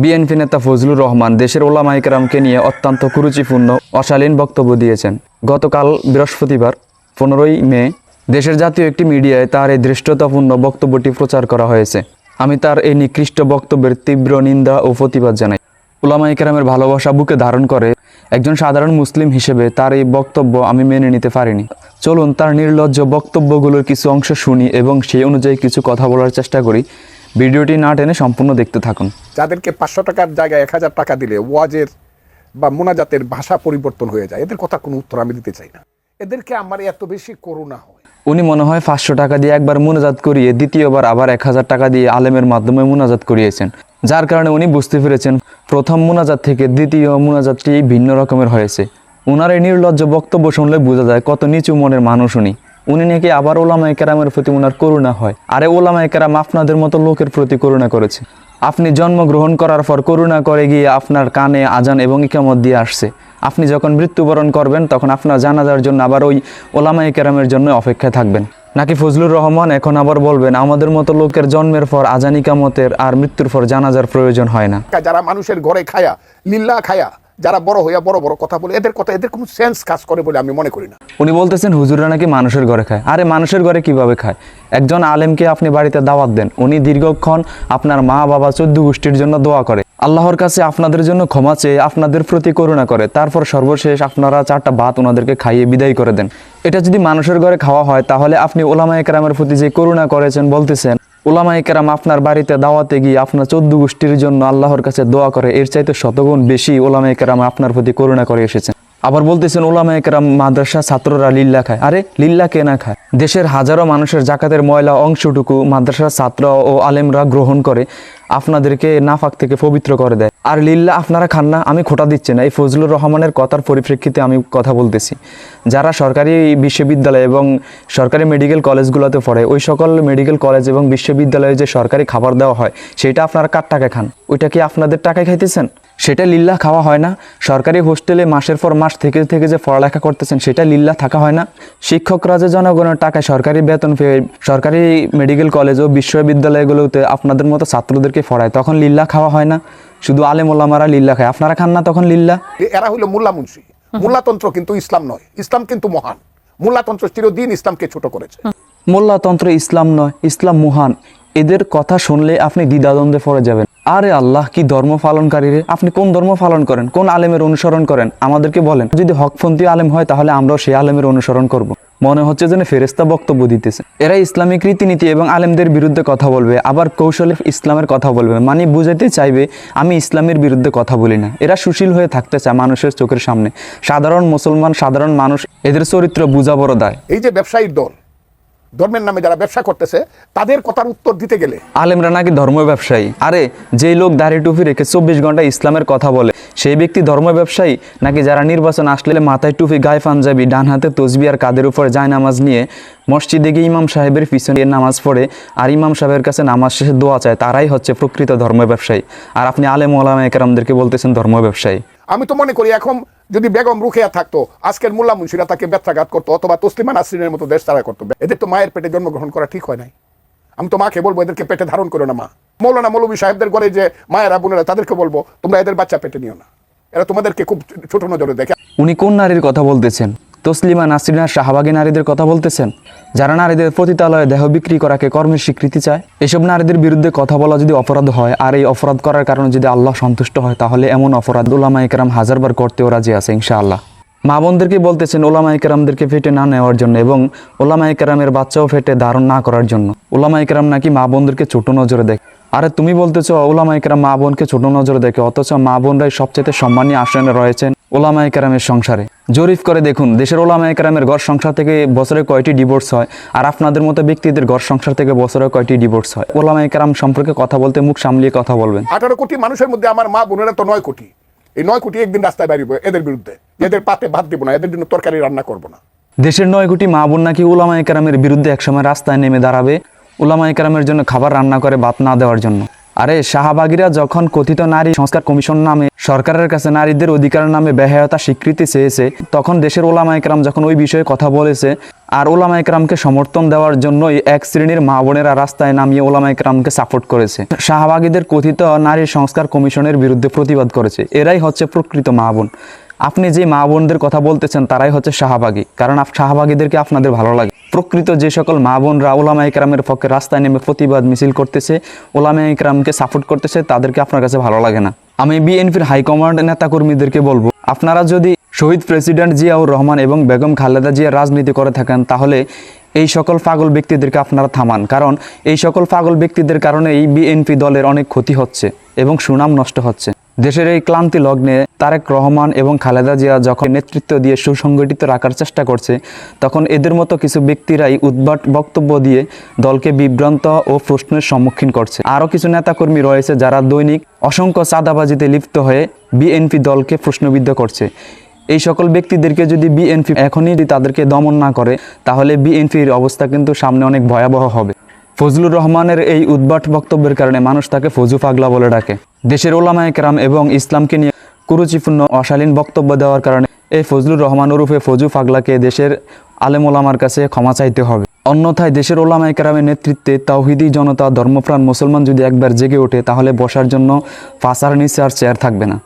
BNP নেতা ফজলুর রহমান দেশের ওলামা একরামকে নিয়ে অত্যন্ত কুরুচিপূর্ণ, অশালীন বক্তব্য দিয়েছেন। গতকাল বৃহস্পতিবার, পনেরোই মে, দেশের জাতীয় একটি মিডিয়ায় তার এই দৃষ্টতাপূর্ণ বক্তব্যটি প্রচার করা হয়েছে। আমি তার এই নিকৃষ্ট বক্তব্যের তীব্র নিন্দা ও প্রতিবাদ জানাই। ওলামা একরামের ভালোবাসা বুকে ধারণ করে একজন সাধারণ মুসলিম হিসেবে তার এই বক্তব্য আমি মেনে নিতে পারিনি। চলুন তার নির্লজ্জ বক্তব্যগুলোর কিছু অংশ শুনি এবং সেই অনুযায়ী কিছু কথা বলার চেষ্টা করি। ভিডিওটি না টেনে সম্পূর্ণ দেখতে থাকুন। যাদেরকে পাঁচশো টাকার জায়গায় এক হাজার টাকা দিলে ওয়াজের বা মোনাজাতের ভাষা পরিবর্তন হয়ে যায় এদের কথা কোনো উত্তর আমি দিতে চাই না। এদেরকে আমার এত বেশি করুণা হয়। উনি মনে হয় পাঁচশো টাকা দিয়ে একবার মোনাজাত করিয়ে দ্বিতীয়বার আবার এক হাজার টাকা দিয়ে আলেমের মাধ্যমে মোনাজাত করিয়েছেন। যার কারণে উনি বুঝতে পেরেছেন প্রথম মোনাজাত থেকে দ্বিতীয় মোনাজাতটি ভিন্ন রকমের হয়েছে। উনার এই নির্লজ্জ বক্তব্য শুনলে বোঝা যায় কত নিচু মনের মানুষ উনি। উনি নাকি আবার ওলামা কেরামের প্রতি উনার করুণা হয়। আরে ওলামা কেরাম আপনাদের মতো লোকের প্রতি করুণা করেছে। আপনি জন্মগ্রহণ করার পর করুণা করে গিয়ে আপনার কানে আজান এবং ইকামত দিয়ে আসছে। আপনি যখন মৃত্যুবরণ করবেন, তখন আপনার জানাজার জন্য আবার ওই ওলামাই কেরামের জন্য অপেক্ষায় থাকবেন। নাকি ফজলুর রহমান এখন আবার বলবেন, আমাদের মতো লোকের জন্মের পর আজান, ইকামতের আর মৃত্যুর পর জানাজার প্রয়োজন হয় না। যারা মানুষের ঘরে খায়া লিল্লা খায়া যারা বড় হইয়া বড় বড় কথা বলে, এদের কথা, এদের কোনো সেন্স কাজ করে বলে আমি মনে করি না। উনি বলতেছেন, হুজুররা নাকি মানুষের ঘরে খায়? আরে, মানুষের ঘরে কীভাবে খায়? একজন আলেমকে আপনি বাড়িতে দাওয়াত দেন, উনি দীর্ঘক্ষণ আপনার মা, বাবা, চোদ্দ গোষ্ঠীর জন্য দোয়া করে। আল্লাহর কাছে আপনাদের জন্য ক্ষমা চেয়ে আপনাদের প্রতি করুণা করে। তারপর সর্বশেষ আপনারা চারটা ভাত ওনাদেরকে খাইয়ে বিদায় করে দেন। এটা যদি মানুষের ঘরে খাওয়া হয়, তাহলে আপনি ওলামা একরামের প্রতি যে করুণা করেছেন, বলতেছেন ওলামা কেরাম আপনার বাড়িতে দাওয়াতে গিয়ে আপনার চোদ্দ গোষ্ঠীর জন্য আল্লাহর কাছে দোয়া করে, এর চাইতে শতগুণ বেশি ওলামাই কেরাম আপনার প্রতি করুণা করে এসেছেন। আবার বলতেছেন ওলামা একরাম মাদ্রাসা ছাত্ররা লিল্লা খায়। আরে, লিল্লা কে না খায়? দেশের হাজারো মানুষের জাকাতের ময়লা অংশটুকু মাদ্রাসার ছাত্র ও আলেমরা গ্রহণ করে, আপনাদেরকে নাফাক থেকে পবিত্র করে দেয়। আর লিল্লা আপনারা খান না, আমি খোটা দিচ্ছি না। এই ফজলুর রহমানের কথার পরিপ্রেক্ষিতে আমি কথা বলতেছি। যারা সরকারি বিশ্ববিদ্যালয় এবং সরকারি মেডিকেল কলেজগুলোতে পড়ে, ওই সকল মেডিকেল কলেজ এবং বিশ্ববিদ্যালয়ে যে সরকারি খাবার দেওয়া হয়, সেটা আপনারা কার টাকায় খান? ওইটা কি আপনাদের টাকায় খাইতেছেন? সেটা লিল্লা খাওয়া হয় না। সরকারি হোস্টেলে মাসের পর মাস থেকে থেকে যে পড়ালেখা করতেছেন সেটা লিল্লা থাকা হয় না। শিক্ষকরা যে জনগণের টাকায় সরকারি বেতন পেয়ে সরকারি মেডিকেল কলেজ ও বিশ্ববিদ্যালয়গুলোতে আপনাদের মতো ছাত্রদেরকে পড়ায় তখন লিল্লা খাওয়া হয় না। শুধু আলেম ওলামারা লিল্লা খায়। আপনারা খান না তখন লিল্লা? এরা হলো মোল্লা মুন্সি মোল্লাতন্ত্র কিন্তু ইসলাম নয়। ইসলাম কিন্তু মহান। মোল্লাতন্ত্র চিরদিন ইসলামকে ছোট করেছে। মোল্লাতন্ত্র ইসলাম নয়, ইসলাম মহান। এদের কথা শুনলে আপনি দ্বিধাদ্বন্দ্বে পড়ে যাবেন। আরে আল্লাহ, কি ধর্ম পালনকারী রে? আপনি কোন ধর্ম পালন করেন? কোন আলেমের অনুসরণ করেন? আমাদেরকে বলেন। যদি হকপন্থী আলেম হয়, তাহলে আমরাও সেই আলেমের অনুসরণ করব। মনে হচ্ছে যেন ফেরেস্তা বক্তব্য দিতেছে। এরা ইসলামিক রীতিনীতি এবং আলেমদের বিরুদ্ধে কথা বলবে, আবার কৌশলে ইসলামের কথা বলবে। মানে বুঝাইতে চাইবে, আমি ইসলামের বিরুদ্ধে কথা বলি না। এরা সুশীল হয়ে থাকতে চায় মানুষের চোখের সামনে। সাধারণ মুসলমান, সাধারণ মানুষ, এদের চরিত্র বুঝা বড় দায়। এই যে ব্যবসায়ীর দল ধর্মের নামে যারা ব্যবসা করতেছে তাদের কথার উত্তর দিতে গেলে। আলেমরা নাকি ধর্ম ব্যবসায়ী? আরে যেই লোক দাড়ি টুপি রেখে চব্বিশ ঘণ্টা ইসলামের কথা বলে সেই ব্যক্তি ধর্ম ব্যবসায়ী? নাকি যারা নির্বাচন আসলে মাথায় টুপি গায়ে পাঞ্জাবি ডান হাতে তসবি আর কাদের উপর যায় নামাজ নিয়ে মসজিদে গিয়ে ইমাম সাহেবের পিছনে নামাজ পড়ে আর ইমাম সাহেবের কাছে নামাজ শেষে দোয়া চায় তারাই হচ্ছে প্রকৃত ধর্ম ব্যবসায়ী। আর আপনি আলেম ওলামা একরামদেরকে বলতেছেন ধর্ম ব্যবসায়ী। আমি তো মনে করি এখন যদি বেগম রুখিয়া থাকতো, আজকের মোল্লা মুন্সিরা তাকে ব্যথাঘাত করতো, অথবা তসলিমা নাসরিনের মতো দেশ তারা করতো। এদের তো মায়ের পেটে জন্মগ্রহণ করা ঠিক হয় নাই। আমি তো মাকে বলব, এদেরকে পেটে ধারণ করো না মা। মৌলানা মৌলবী সাহেবদের ঘরে যে মায়ের, বোনেরা, তাদেরকে বলব, তোমরা এদের বাচ্চা পেটে নিও না। এরা তোমাদেরকে খুব ছোট নজরে দেখে। উনি কোন নারীর কথা বলতেছেন? তসলিমা নাসরিনা শাহবাগী নারীদের কথা বলতেছেন, যারা নারীদের পতিতালয়ে দেহ বিক্রি করাকে কর্মের স্বীকৃতি চায়। এসব নারীদের বিরুদ্ধে কথা বলা যদি অপরাধ হয়, আর এই অপরাধ করার কারণে যদি আল্লাহ সন্তুষ্ট হয়, তাহলে এমন অপরাধ ওলামা একরাম হাজারবার করতেও রাজি আছে ইনশাআল্লাহ। মা বোনদেরকে বলতেছেন ওলামা একরামদেরকে ফেটে না নেওয়ার জন্য এবং ওলামা একরামের বাচ্চাও ফেটে ধারণ না করার জন্য। ওলামা একরাম নাকি মা বোনদেরকে ছোট নজরে দেখে। আরে তুমি বলতেছো ওলামা একরাম মা বোনকে ছোট নজরে দেখে, অথচ মা বোনরাই সবচেয়ে সম্মানীয় আসনে রয়েছেন। ওলামা একরামের সংসারে। জরিফ করে দেখুন দেশের ওলামা একরামের ঘর সংসার থেকে বছরে কয়টি ডিভোর্স হয়? আর আপনাদের মতো ব্যক্তিদের ঘর সংসার থেকে বছরে কয়টি ডিভোর্স হয়? ওলামা একরাম সম্পর্কে কথা বলতে মুখ সামলিয়ে কথা বলবেন। আঠারো কোটি মানুষের মধ্যে আমার মা বোনেরা তো নয় কোটি। এই নয় কোটি একদিন রাস্তায় বেরিয়ে এদের বিরুদ্ধে। এদের পাতে ভাত দিব না এদের জন্য তরকারি রান্না করব না। দেশের নয় কোটি মা বোন নাকি ওলামা একরামের বিরুদ্ধে একসময় রাস্তায় নেমে দাঁড়াবে? ওলামা একরামের জন্য খাবার রান্না করে ভাত না দেওয়ার জন্য। আরে শাহবাগীরা যখন কথিত নারী সংস্কার কমিশন নামে সরকারের কাছে নারীদের অধিকার নামে ব্যাহয়তা স্বীকৃতি চেয়েছে, তখন দেশের ওলামা একরাম যখন ওই বিষয়ে কথা বলেছে, আর ওলামা একরামকে সমর্থন দেওয়ার জন্যই এক শ্রেণির মা বোনেরা রাস্তায় নামিয়ে ওলামা একরামকে সাপোর্ট করেছে। শাহবাগীদের কথিত নারী সংস্কার কমিশনের বিরুদ্ধে প্রতিবাদ করেছে। এরাই হচ্ছে প্রকৃত মা বোন। আপনি যে মা বোনদের কথা বলতেছেন, তারাই হচ্ছে শাহবাগী। কারণ শাহবাগীদেরকে আপনাদের ভালো লাগে। প্রকৃত যে সকল মা বোনরা ওলামা ইকরামের পক্ষে রাস্তায় নেমে প্রতিবাদ মিছিল করতেছে, ওলামা ইকরামকে সাপোর্ট করতেছে, তাদেরকে আপনার কাছে ভালো লাগে না। আমি বিএনপির হাইকমান্ড নেতাকর্মীদেরকে বলব, আপনারা যদি শহীদ প্রেসিডেন্ট জিয়াউর রহমান এবং বেগম খালেদা জিয়া রাজনীতি করে থাকেন, তাহলে এই সকল পাগল ব্যক্তিদেরকে আপনারা থামান। কারণ এই সকল পাগল ব্যক্তিদের কারণে এই বিএনপি দলের অনেক ক্ষতি হচ্ছে এবং সুনাম নষ্ট হচ্ছে। দেশের এই ক্লান্তি লগ্নে তারেক রহমান এবং খালেদা জিয়া যখন নেতৃত্ব দিয়ে সুসংগঠিত রাখার চেষ্টা করছে, তখন এদের মতো কিছু ব্যক্তিরাই উদ্ভট বক্তব্য দিয়ে দলকে বিভ্রান্ত ও প্রশ্নের সম্মুখীন করছে। আরও কিছু নেতাকর্মী রয়েছে যারা দৈনিক অসংখ্য চাঁদাবাজিতে লিপ্ত হয়ে বিএনপি দলকে প্রশ্নবিদ্ধ করছে। এই সকল ব্যক্তিদেরকে যদি বিএনপি এখনই যদি তাদেরকে দমন না করে, তাহলে বিএনপির অবস্থা কিন্তু সামনে অনেক ভয়াবহ হবে। ফজলুর রহমানের এই উদ্ভট বক্তব্যের কারণে মানুষ তাকে ফজু পাগলা বলে ডাকে। দেশের ওলামায়ে কেরাম এবং ইসলামকে নিয়ে কুরুচিপূর্ণ, অশালীন বক্তব্য দেওয়ার কারণে এই ফজলুর রহমান ওরূপে ফজু পাগলাকে দেশের আলেম ওলামার কাছে ক্ষমা চাইতে হবে। অন্যথায় দেশের ওলামায়ে কেরামের নেতৃত্বে তাওহিদি জনতা, ধর্মপ্রাণ, মুসলমান যদি একবার জেগে ওঠে, তাহলে বসার জন্য ফাঁসার নিচে আর চেয়ার থাকবে না।